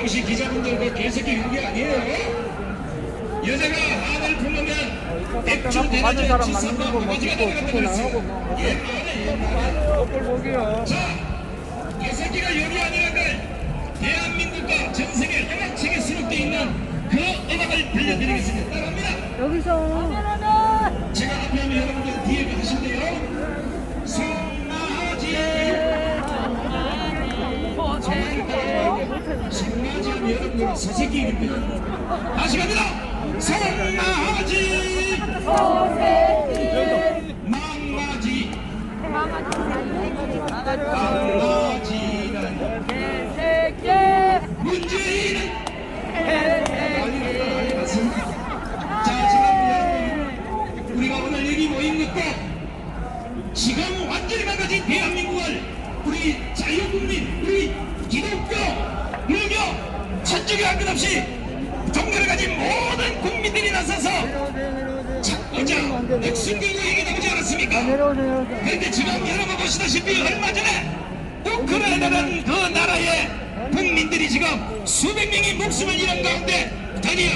혹시 기자분들 그 개새끼 윤기 아니에요? 여자가 아들 품으면 백주 대낮에 지선과 바가지가 되겠다고 예, 자 개새끼가 여기 아니란 걸 대한민국과 전세계 하나층에 수록돼 있는 그 음악을 들려드리겠습니다. 따라합니다. 여기서. 제가 앞에 하면 여러분들 여러분들 서새끼 이름입니다. 다시 갑니다. 송나지 망나지 망나지는 문재인은 아니 맞습니다. 자 지금 여러분 우리가 오늘 여기 것도 지금 완전히 망가진 대한민국을 우리 자유국민 우리 기독교 천주교 할것 없이 종교를 가진 모든 국민들이 나서서 찾고자 백승교구 얘기 나오지 않았습니까? 그런데 지금 여러분 보시다시피 얼마 전에 우크라이나라는 그 나라의 국민들이 지금 수백 명이 목숨을 잃은 가운데 드디어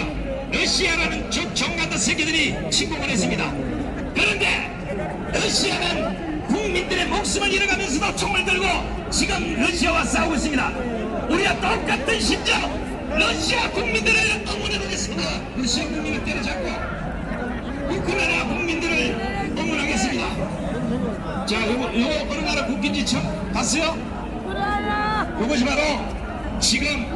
러시아라는 적정 같은 새끼들이 침공을 했습니다. 그런데 러시아는 국민들의 목숨을 잃어가면서도 총을 들고 지금 러시아와 싸우고 있습니다. 우리가 똑같은 심정 러시아 국민들을 응원해보겠습니다. 러시아 국민을 때려잡고 우크라이나 국민들을 응원하겠습니다. 자, 요거, 요거 어느 나라 국기인지 처음 봤어요? 이것이 바로 지금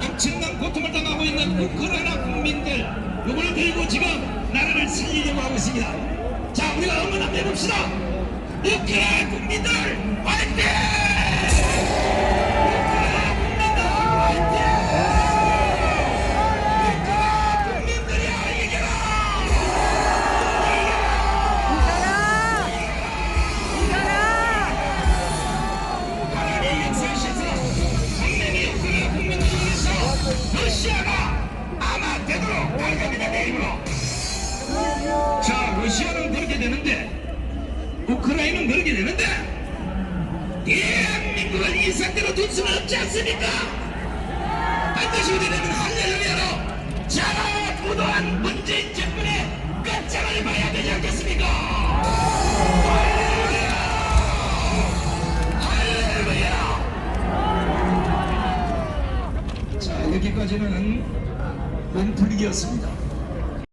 엄청난 고통을 당하고 있는 우크라이나 국민들 요걸 들고 지금 나라를 살리려고 하고 있습니다. 자, 우리가 응원 한번 해봅시다. 우크라이나 국민들 화이팅! 자 러시아는 그렇게 되는데 우크라이나는 그렇게 되는데 대한민국을 이 상태로 둘 수는 없지 않습니까? 반드시 우리는 할렐루야로 자 부도한 문재인 정권의 끝장을 봐야 되지 않겠습니까? 할렐루야! 할렐루야! 자 여기까지는 몸풀기였습니다